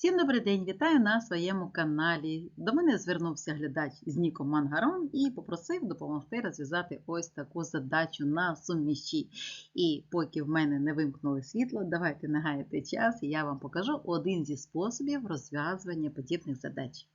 Всім добрий день, вітаю на своєму каналі. До мене звернувся глядач з Ніком Мангарон і попросив допомогти розв'язати ось таку задачу на суміші. І поки в мене не вимкнули світло, давайте не гаяти час, і я вам покажу один зі способів розв'язування подібних задач.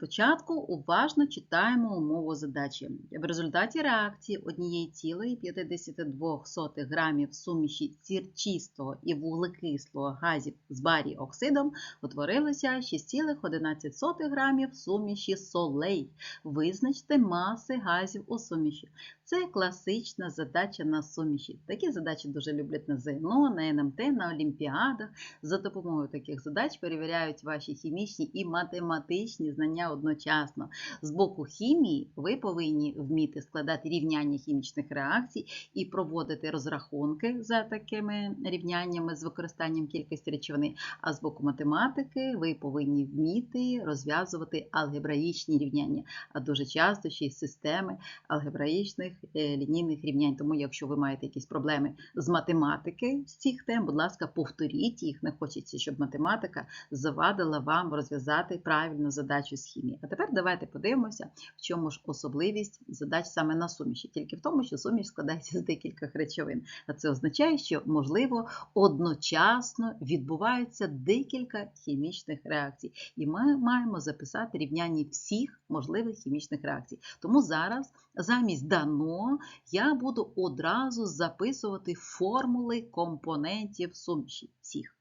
Спочатку уважно читаємо умову задачі. В результаті реакції 1,52 грамів суміші сірчистого і вуглекислого газів з барій оксидом утворилося 6,11 грамів суміші солей. Визначте маси газів у суміші. Це класична задача на суміші. Такі задачі дуже люблять на ЗНО, на НМТ, на Олімпіадах. За допомогою таких задач перевіряють ваші хімічні і математичні знання одночасно. З боку хімії ви повинні вміти складати рівняння хімічних реакцій і проводити розрахунки за такими рівняннями з використанням кількості речовини. А з боку математики ви повинні вміти розв'язувати алгебраїчні рівняння, а дуже часто ще й системи алгебраїчних лінійних рівнянь. Тому, якщо ви маєте якісь проблеми з математики з цих тем, будь ласка, повторіть їх. Не хочеться, щоб математика завадила вам розв'язати правильну задачу з хімії. А тепер давайте подивимося, в чому ж особливість задач саме на суміші, тільки в тому, що суміш складається з декількох речовин. А це означає, що можливо одночасно відбуваються декілька хімічних реакцій, і ми маємо записати рівняння всіх можливих хімічних реакцій. Тому зараз замість дано я буду одразу записувати формули компонентів суміші всіх.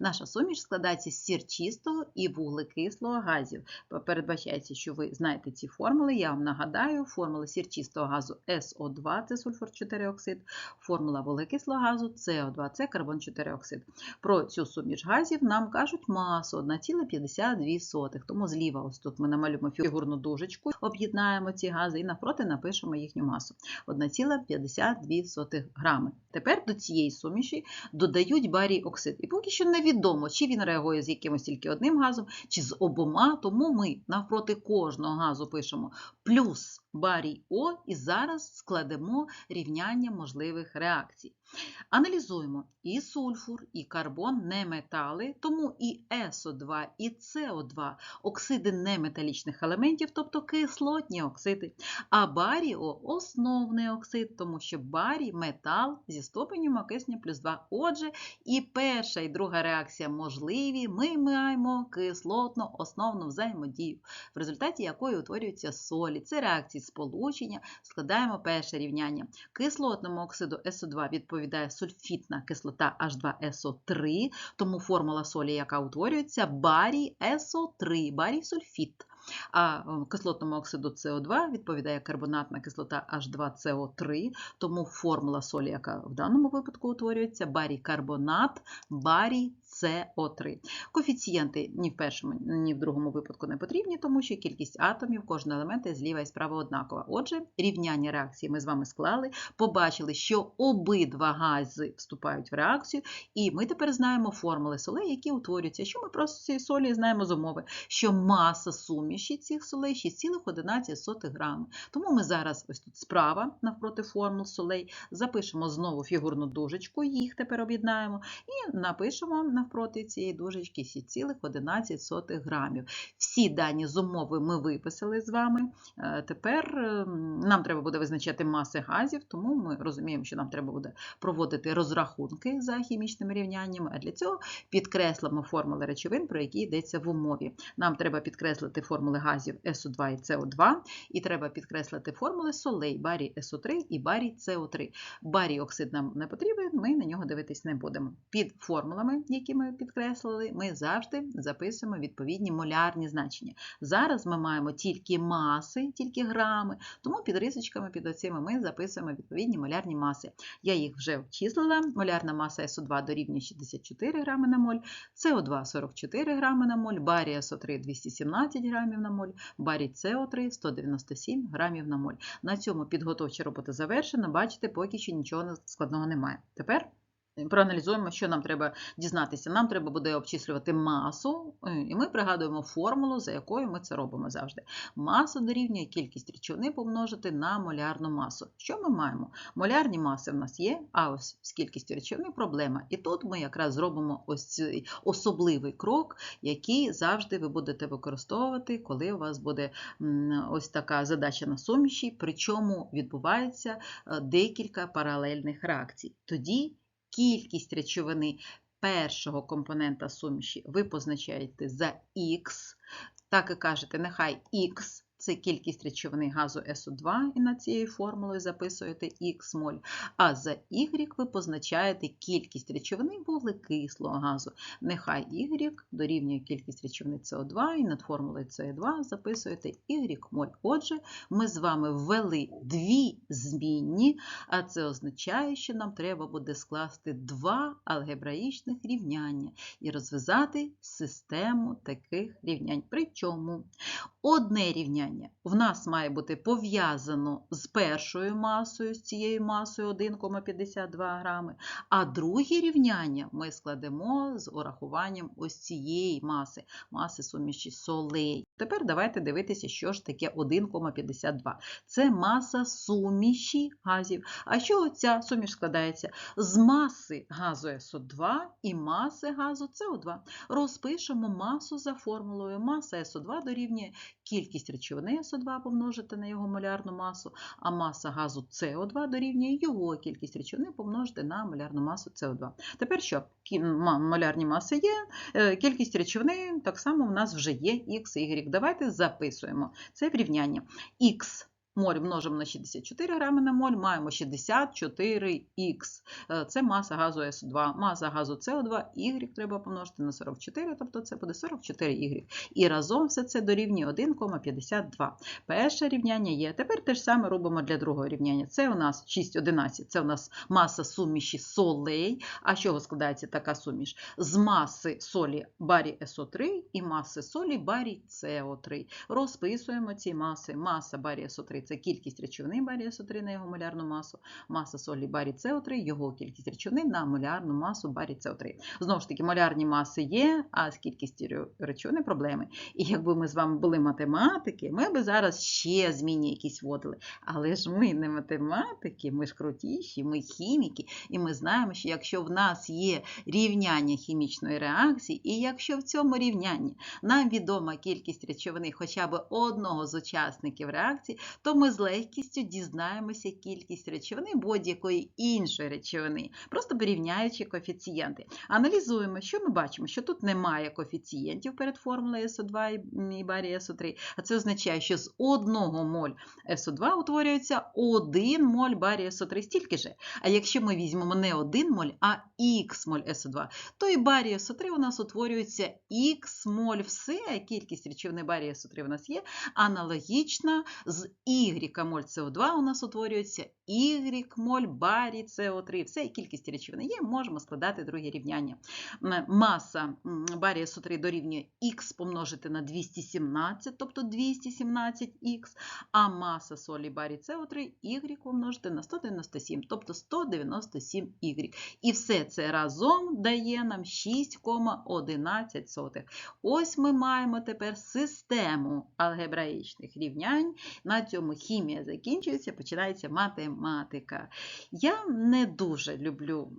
Наша суміш складається з сірчистого і вуглекислого газів. Передбачається, що ви знаєте ці формули. Я вам нагадаю, формула сірчистого газу СО2 це сульфур 4 оксид, формула вуглекислого газу СО2 це карбон 4 оксид. Про цю суміш газів нам кажуть масу 1,52. Тому зліва, ось тут ми намалюємо фігурну дужечку, об'єднаємо ці гази і навпроти напишемо їхню масу 1,52 грами. Тепер до цієї суміші додають барій оксид. Поки що невідомо, чи він реагує з якимось тільки одним газом, чи з обома, тому ми навпроти кожного газу пишемо плюс барій О і зараз складемо рівняння можливих реакцій. Аналізуємо і сульфур, і карбон не метали, тому і СО2, і СО2 оксиди неметалічних елементів, тобто кислотні оксиди. А баріо основний оксид, тому що барій метал зі ступенем окиснення плюс 2. Отже, і перша, і друга реакція можливі, ми маємо кислотно основну взаємодію, в результаті якої утворюються солі. Це реакції сполучення. Складаємо перше рівняння. Кислотному оксиду СО2 відповідає сульфітна кислота H2SO3, тому формула солі, яка утворюється, барій СО3, барій сульфіт. А кислотному оксиду СО2 відповідає карбонатна кислота H2CO3, тому формула солі, яка в даному випадку утворюється, барій карбонат, барій СО3. Коефіцієнти ні в першому, ні в другому випадку не потрібні, тому що кількість атомів кожного елемента зліва і справа однакова. Отже, рівняння реакції ми з вами склали, побачили, що обидва гази вступають в реакцію, і ми тепер знаємо формули солей, які утворюються. Що ми просто цієї солі знаємо з умови, що маса суміші цих солей 6,11 грами. Тому ми зараз ось тут справа навпроти формул солей запишемо знову фігурну дужечку, їх тепер об'єднаємо, і напишемо навпроти цієї дужечки 6,11 грамів. Всі дані з умови ми виписали з вами. Е, Тепер нам треба буде визначати маси газів, тому ми розуміємо, що нам треба буде проводити розрахунки за хімічними рівняннями, а для цього підкреслимо формули речовин, про які йдеться в умові. Нам треба підкреслити формули газів СО2 і СО2, і треба підкреслити формули солей барій СО3 і барій СО3. Барій оксид нам не потрібен, ми на нього дивитись не будемо. Під формулами, які ми підкреслили, ми завжди записуємо відповідні молярні значення. Зараз ми маємо тільки маси, тільки грами, тому під рисочками, під оцими ми записуємо відповідні молярні маси. Я їх вже обчислила. Молярна маса СО2 дорівнює 64 грами на моль, СО2 44 грами на моль, барій СО3 217 грамів на моль, барій СО3 197 грамів на моль. На цьому підготовча робота завершена. Бачите, поки що нічого складного немає. Тепер проаналізуємо, що нам треба дізнатися. Нам треба буде обчислювати масу, е, і ми пригадуємо формулу, за якою ми це робимо завжди. Маса дорівнює кількість речовини помножити на молярну масу. Що ми маємо? Молярні маси в нас є, а ось з кількістю речовини проблема. І тут ми якраз зробимо ось цей особливий крок, який завжди ви будете використовувати, коли у вас буде ось така задача на суміші, причому відбувається е, декілька паралельних реакцій. Тоді кількість речовини першого компонента суміші ви позначаєте за Х, так і кажете, нехай Х це кількість речовини газу СО2, і над цією формулою записуєте Х моль, а за Y ви позначаєте кількість речовини вуглекислого газу. Нехай Y дорівнює кількість речовини СО2, і над формулою С2 записуєте Y моль. Отже, ми з вами ввели дві змінні, а це означає, що нам треба буде скласти два алгебраїчних рівняння і розв'язати систему таких рівнянь. Причому одне рівняння в нас має бути пов'язано з першою масою, з цією масою 1,52 грами, а друге рівняння ми складемо з урахуванням ось цієї маси, маси суміші солей. Тепер давайте дивитися, що ж таке 1,52. Це маса суміші газів. А що ця суміш складається? З маси газу СО2 і маси газу СО2. Розпишемо масу за формулою. Маса СО2 дорівнює кількість речовини СО2 помножити на його молярну масу, а маса газу СО2 дорівнює його кількість речовини помножити на молярну масу СО2. Тепер що? Молярні маси є, е, кількість речовини так само в нас вже є Х, Y. Давайте записуємо це в рівняння. Х моль множимо на 64 грами на моль, маємо 64х. Е, Це маса газу С2. Маса газу СО2, Y треба помножити на 44, тобто це буде 44Y. І разом все це дорівнює 1,52. Перше рівняння є. Тепер те ж саме робимо для другого рівняння. Це у нас 6,11. Це у нас маса суміші солей. А з чого складається така суміш? З маси солі барі СО3 і маси солі барі СО3. Розписуємо ці маси. Маса барі СО3 це кількість речовини барі СО3 на його молярну масу. Маса солі барі СО3 його кількість речовини на молярну масу барі СО3. Знову ж таки, молярні маси є, а з кількістю речовини проблеми. І якби ми з вами були математики, ми би зараз ще зміни якісь вводили. Але ж ми не математики, ми ж крутіші, ми хіміки, і ми знаємо, що якщо в нас є рівняння хімічної реакції, і якщо в цьому рівнянні нам відома кількість речовини хоча б одного з учасників реакції, то ми з легкістю дізнаємося кількість речовини будь-якої іншої речовини, просто порівняючи коефіцієнти. Аналізуємо, що ми бачимо, що тут немає коефіцієнтів перед формулою СО2 і- барі СО3, а це означає, що з одного моль СО2 утворюється 1 моль барі СО3 стільки же. А якщо ми візьмемо не 1 моль, а х моль СО2, то і барі СО3 у нас утворюється х моль все, кількість речовини барі СО3 у нас є, аналогічно з y моль СО2 у нас утворюється y моль барі СО3. Все, кількість речовини є, можемо складати друге рівняння. Маса м, барія С3 дорівнює х помножити на 217, тобто 217х, а маса солі барі СО3 y помножити на 197, тобто 197y. І все це разом дає нам 6,11. Ось ми маємо тепер систему алгебраїчних рівнянь. На цьому хімія закінчується, починається математика. Я не дуже люблю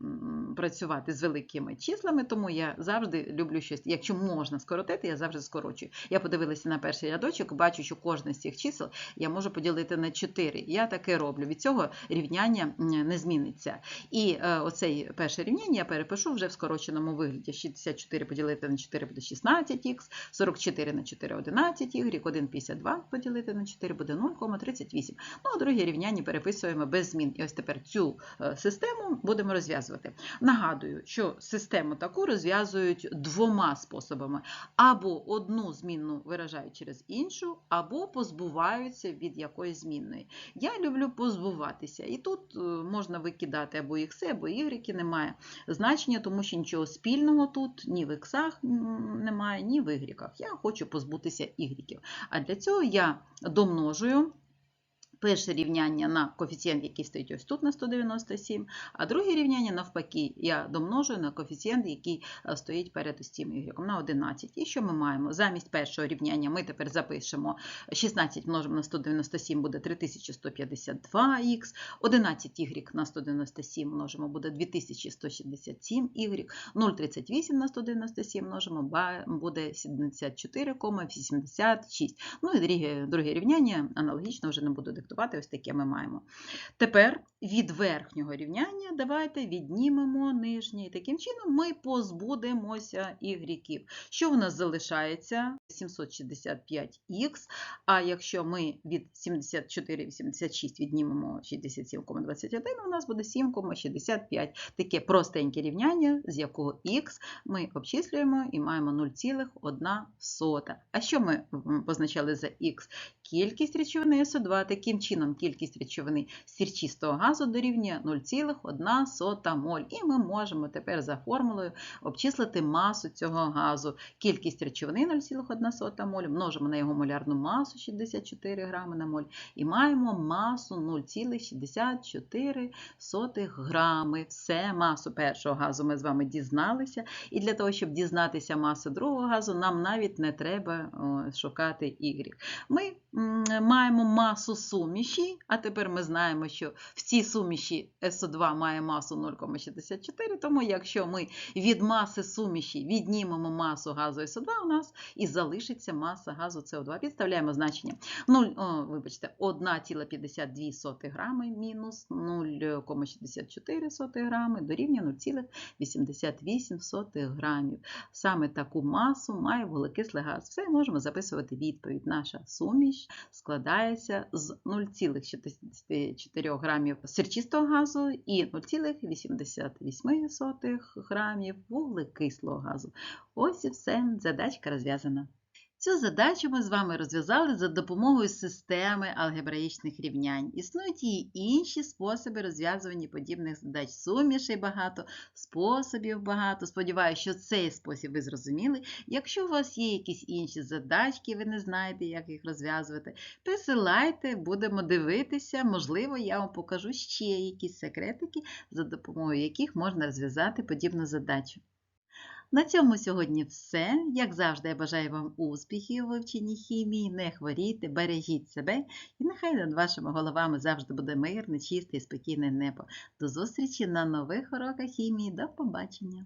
працювати з великими числами, тому я завжди люблю щось. Якщо можна скоротити, я завжди скорочую. Я подивилася на перший рядочок, бачу, що кожне з цих чисел я можу поділити на 4. Я таке роблю. Від цього рівняння не зміниться. І е, оцей перше рівняння я перепишу вже в скороченому вигляді. 64 поділити на 4 буде 16х, 44 на 4 11 y, 1,52 поділити на 4 буде 0,38. Ну, а друге рівняння переписуємо без змін. І ось тепер цю е, систему будемо розв'язувати. Нагадую, що систему таку розв'язують двома способами: або одну змінну виражають через іншу, або позбуваються від якоїсь змінної. Я люблю позбуватися, і тут е, можна викидати або ікси, або ігреки, немає значення, тому що нічого спільного тут ні в іксах немає, ні в ігреках. Я хочу позбутися ігреків. А для цього я домножую Перше рівняння на коефіцієнт, який стоїть ось тут на 197, а друге рівняння навпаки, я домножую на коефіцієнт, який е, стоїть перед ось цим y на 11. І що ми маємо? Замість першого рівняння ми тепер запишемо 16 множимо на 197 буде 3152х, 11y на 197 множимо буде 2167y, 0,38 на 197 множимо буде 74,86. Ну і друге, друге рівняння аналогічно вже не буду диктувати, ось таке ми маємо. Тепер від верхнього рівняння давайте віднімемо нижнє. І таким чином ми позбудемося ігріків. Що в нас залишається? 765х. А якщо ми від 74,86 віднімемо 67,21, у нас буде 7,65. Таке простеньке рівняння, з якого х ми обчислюємо і маємо 0,1. А що ми позначали за х? Кількість речовини СО2. Таким чином, кількість речовини сірчистого газу дорівнює 0,1 моль. І ми можемо тепер за формулою обчислити масу цього газу. Кількість речовини 0,1 моль множимо на його молярну масу 64 грами на моль і маємо масу 0,64 грами. Все, масу першого газу ми з вами дізналися. І для того, щоб дізнатися масу другого газу, нам навіть не треба шукати Y. Ми маємо масу суміші, а тепер ми знаємо, що в цій суміші СО2 має масу 0,64, тому якщо ми від маси суміші віднімемо масу газу СО2, у нас і залишиться маса газу СО2. Підставляємо значення 0, о, вибачте, 1,52 грами мінус 0,64 грами дорівнює 0,88 грамів. Саме таку масу має вуглекислий газ. Все, можемо записувати відповідь. Наша суміш складається з 0,64 грамів сірчистого газу і 0,88 грамів вуглекислого газу. Ось і все, задачка розв'язана. Цю задачу ми з вами розв'язали за допомогою системи алгебраїчних рівнянь. Існують і інші способи розв'язування подібних задач. Сумішей багато, способів багато. Сподіваюся, що цей спосіб ви зрозуміли. Якщо у вас є якісь інші задачки, ви не знаєте, як їх розв'язувати, присилайте, будемо дивитися. Можливо, я вам покажу ще якісь секретики, за допомогою яких можна розв'язати подібну задачу. На цьому сьогодні все. Як завжди, я бажаю вам успіхів у вивченні хімії, не хворійте, бережіть себе і нехай над вашими головами завжди буде мирне, чисте і спокійне небо. До зустрічі на нових уроках хімії. До побачення!